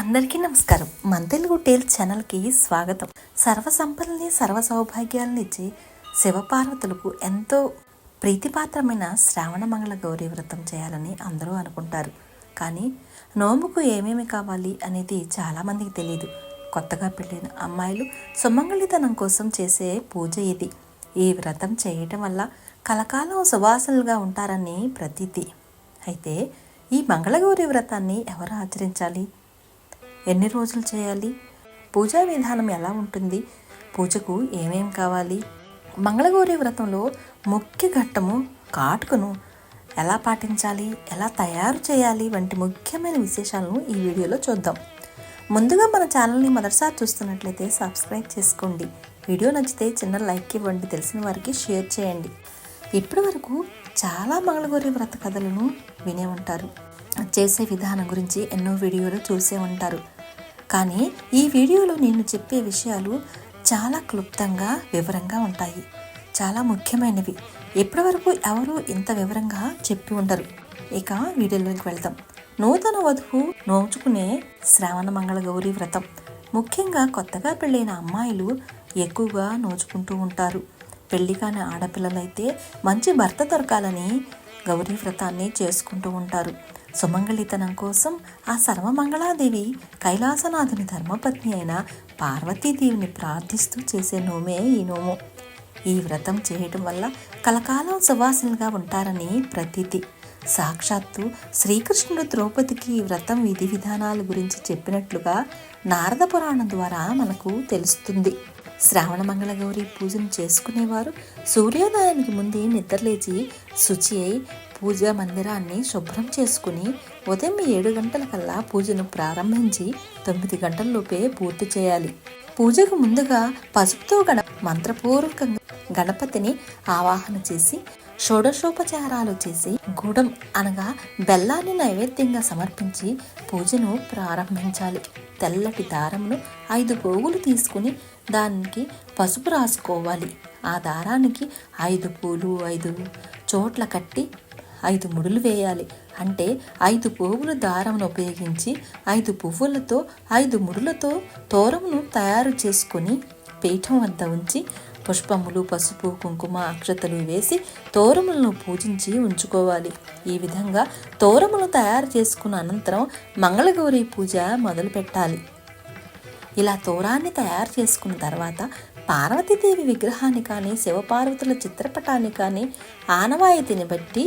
అందరికీ నమస్కారం. మన తెలుగు టేల్ ఛానల్కి స్వాగతం. సర్వసంపదల్ని సర్వ సౌభాగ్యాలనిచ్చి శివపార్వతులకు ఎంతో ప్రీతిపాత్రమైన శ్రావణ మంగళ గౌరీ వ్రతం చేయాలని అందరూ అనుకుంటారు. కానీ నోముకు ఏమేమి కావాలి అనేది చాలామందికి తెలియదు కొత్తగా పెళ్ళిన అమ్మాయిలు సుమంగళితనం కోసం చేసే పూజ ఇది. ఈ వ్రతం చేయటం వల్ల కలకాలం సువాసనలుగా ఉంటారని ప్రతీతి. అయితే ఈ మంగళగౌరి వ్రతాన్ని ఎవరు ఆచరించాలి? ఎన్ని రోజులు చేయాలి? పూజా విధానం ఎలా ఉంటుంది? పూజకు ఏమేం కావాలి? మంగళగౌరి వ్రతంలో ముఖ్య ఘట్టము కాటుకను ఎలా పాటించాలి? ఎలా తయారు చేయాలి? వంటి ముఖ్యమైన విశేషాలను ఈ వీడియోలో చూద్దాం. ముందుగా మన ఛానల్ని మొదటిసారి చూస్తున్నట్లయితే సబ్స్క్రైబ్ చేసుకోండి. వీడియో నచ్చితే చిన్న లైక్ ఇవ్వండి. తెలిసిన వారికి షేర్ చేయండి. ఇప్పటి వరకు చాలా మంగళగౌరి వ్రత కథలను వినే ఉంటారు. చేసే విధానం గురించి ఎన్నో వీడియోలు చూసే ఉంటారు. కానీ ఈ వీడియోలో నేను చెప్పే విషయాలు చాలా క్లుప్తంగా వివరంగా ఉంటాయి. చాలా ముఖ్యమైనవి. ఇప్పటివరకు ఎవరు ఇంత వివరంగా చెప్పి ఉండరు. ఇక వీడియోలోకి వెళ్దాం. నూతన వధువు నోచుకునే శ్రావణ మంగళ గౌరీ వ్రతం. ముఖ్యంగా కొత్తగా పెళ్ళైన అమ్మాయిలు ఎక్కువగా నోచుకుంటూ ఉంటారు. పెళ్ళి కాని ఆడపిల్లలైతే మంచి భర్త దొరకాలని గౌరీ వ్రతాన్ని చేసుకుంటూ ఉంటారు. సుమంగళితనం కోసం ఆ సర్వమంగళాదేవి కైలాసనాథుని ధర్మపత్ని అయిన పార్వతీదేవిని ప్రార్థిస్తూ చేసే నోమే ఈ నోము. ఈ వ్రతం చేయటం వల్ల కలకాలం సువాసనగా ఉంటారని ప్రతీతి. సాక్షాత్తు శ్రీకృష్ణుడు ద్రౌపదికి ఈ వ్రతం విధి విధానాల గురించి చెప్పినట్లుగా నారద పురాణం ద్వారా మనకు తెలుస్తుంది. శ్రావణ మంగళగౌరి పూజను చేసుకునేవారు. సూర్యోదయానికి ముందే నిద్రలేచి శుచి అయి పూజా మందిరాన్ని శుభ్రం చేసుకుని ఉదయం ఏడు గంటల కల్లా పూజను ప్రారంభించి తొమ్మిది గంటల్లోపే పూర్తి చేయాలి. పూజకు ముందుగా పసుపుతో గణ మంత్రపూర్వకంగా గణపతిని ఆవాహన చేసి షోడశోపచారాలు చేసి గూడం అనగా బెల్లాన్ని నైవేద్యంగా సమర్పించి పూజను ప్రారంభించాలి. తెల్లటి దారమును ఐదు పోగులు తీసుకుని దానికి పసుపు రాసుకోవాలి. ఆ దారానికి ఐదు పూలు ఐదు చోట్ల కట్టి ఐదు ముడులు వేయాలి. అంటే ఐదు పోగుల దారమును ఉపయోగించి ఐదు పువ్వులతో ఐదు ముడులతో తోరమును తయారు చేసుకొని పీఠం వద్ద ఉంచి పుష్పములు పసుపు కుంకుమ అక్షతలు వేసి తోరములను పూజించి ఉంచుకోవాలి. ఈ విధంగా తోరములు తయారు చేసుకున్న అనంతరం మంగళగౌరి పూజ మొదలు పెట్టాలి. ఇలా తోరాన్ని తయారు చేసుకున్న తర్వాత పార్వతీదేవి విగ్రహాన్ని కానీ శివపార్వతుల చిత్రపటాన్ని కానీ ఆనవాయితీని బట్టి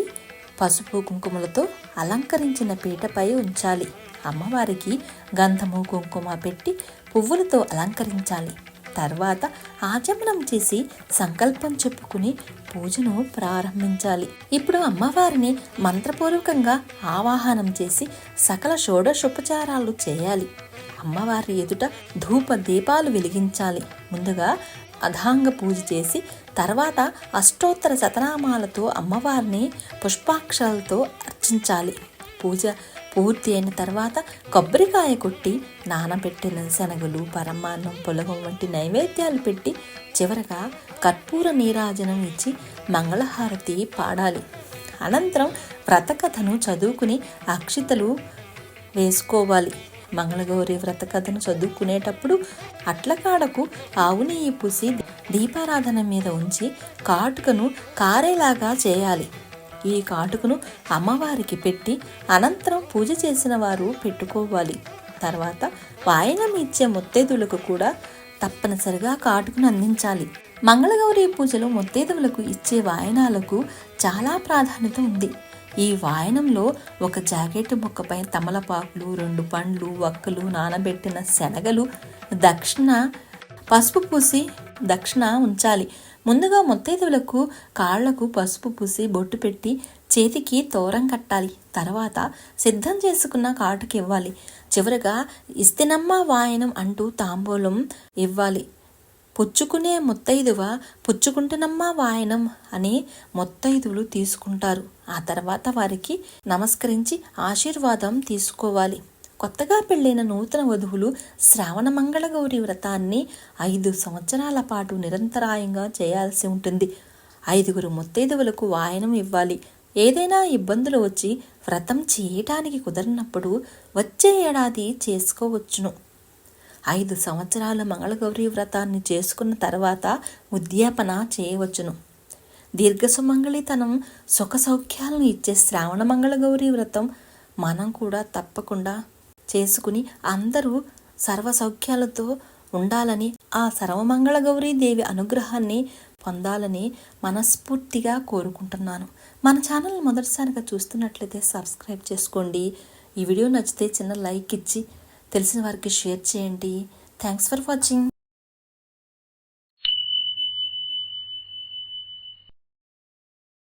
పసుపు కుంకుమలతో అలంకరించిన పీటపై ఉంచాలి. అమ్మవారికి గంధము కుంకుమ పెట్టి పువ్వులతో అలంకరించాలి. తర్వాత ఆచమనం చేసి సంకల్పం చెప్పుకుని పూజను ప్రారంభించాలి. ఇప్పుడు అమ్మవారిని మంత్రపూర్వకంగా ఆవాహనం చేసి సకల షోడశోపచారాలు చేయాలి. అమ్మవారి ఎదుట ధూప దీపాలు వెలిగించాలి. ముందుగా అధాంగ పూజ చేసి తర్వాత అష్టోత్తర శతనామాలతో అమ్మవారిని పుష్పాక్షరాలతో అర్చించాలి. పూజ పూర్తి అయిన తర్వాత కొబ్బరికాయ కొట్టి నానబెట్టిన శనగలు పరమాన్నం పొలగం వంటి నైవేద్యాలు పెట్టి చివరగా కర్పూర నీరాజనం ఇచ్చి మంగళహారతి పాడాలి. అనంతరం వ్రతకథను చదువుకుని అక్షితలు వేసుకోవాలి. మంగళగౌరి వ్రతకథను చదువుకునేటప్పుడు అట్లకాడకు ఆవు నెయ్యి పూసి దీపారాధన మీద ఉంచి కాటుకను కారేలాగా చేయాలి. ఈ కాటుకను అమ్మవారికి పెట్టి అనంతరం పూజ చేసిన వారు పెట్టుకోవాలి. తర్వాత వాయనం ఇచ్చే ముత్తైదులకు కూడా తప్పనిసరిగా కాటుకును అందించాలి. మంగళగౌరి పూజలో ముత్తైదువులకు ఇచ్చే వాయనాలకు చాలా ప్రాధాన్యత ఉంది. ఈ వాయనంలో ఒక జాకెట్ ముక్కపై తమలపాకులు రెండు పండ్లు వక్కలు నానబెట్టిన శనగలు దక్షిణ పసుపు పూసి దక్షిణ ఉంచాలి. ముందుగా ముత్తైదువులకు కాళ్ళకు పసుపు పూసి బొట్టు పెట్టి చేతికి తోరం కట్టాలి. తర్వాత సిద్ధం చేసుకున్న కాటుకి ఇవ్వాలి. చివరగా ఇస్తినమ్మ వాయనం అంటూ తాంబూలం ఇవ్వాలి. పుచ్చుకునే ముత్తైదువ పుచ్చుకుంటున్నమ్మా వాయనం అని ముత్తైదువులు తీసుకుంటారు. ఆ తర్వాత వారికి నమస్కరించి ఆశీర్వాదం తీసుకోవాలి. కొత్తగా పెళ్ళైన నూతన వధువులు శ్రావణ మంగళ గౌరి వ్రతాన్ని ఐదు సంవత్సరాల పాటు నిరంతరాయంగా చేయాల్సి ఉంటుంది. ఐదుగురు ముత్తైదువులకు వాయనం ఇవ్వాలి. ఏదైనా ఇబ్బందులు వచ్చి వ్రతం చేయటానికి కుదరినప్పుడు వచ్చే ఏడాది చేసుకోవచ్చును. ఐదు సంవత్సరాల మంగళగౌరి వ్రతాన్ని చేసుకున్న తర్వాత ఉద్యాపన చేయవచ్చును. దీర్ఘసుమంగళితనం సుఖ సౌఖ్యాలను ఇచ్చే శ్రావణ మంగళగౌరి వ్రతం మనం కూడా తప్పకుండా చేసుకుని అందరూ సర్వసౌఖ్యాలతో ఉండాలని ఆ సర్వమంగళ గౌరీ దేవి అనుగ్రహాన్ని పొందాలని మనస్ఫూర్తిగా కోరుకుంటున్నాను. మన ఛానల్ మొదటిసారిగా చూస్తున్నట్లయితే సబ్స్క్రైబ్ చేసుకోండి. ఈ వీడియో నచ్చితే చిన్న లైక్ ఇచ్చి తెలిసిన వారికి షేర్ చేయండి. Thanks for watching.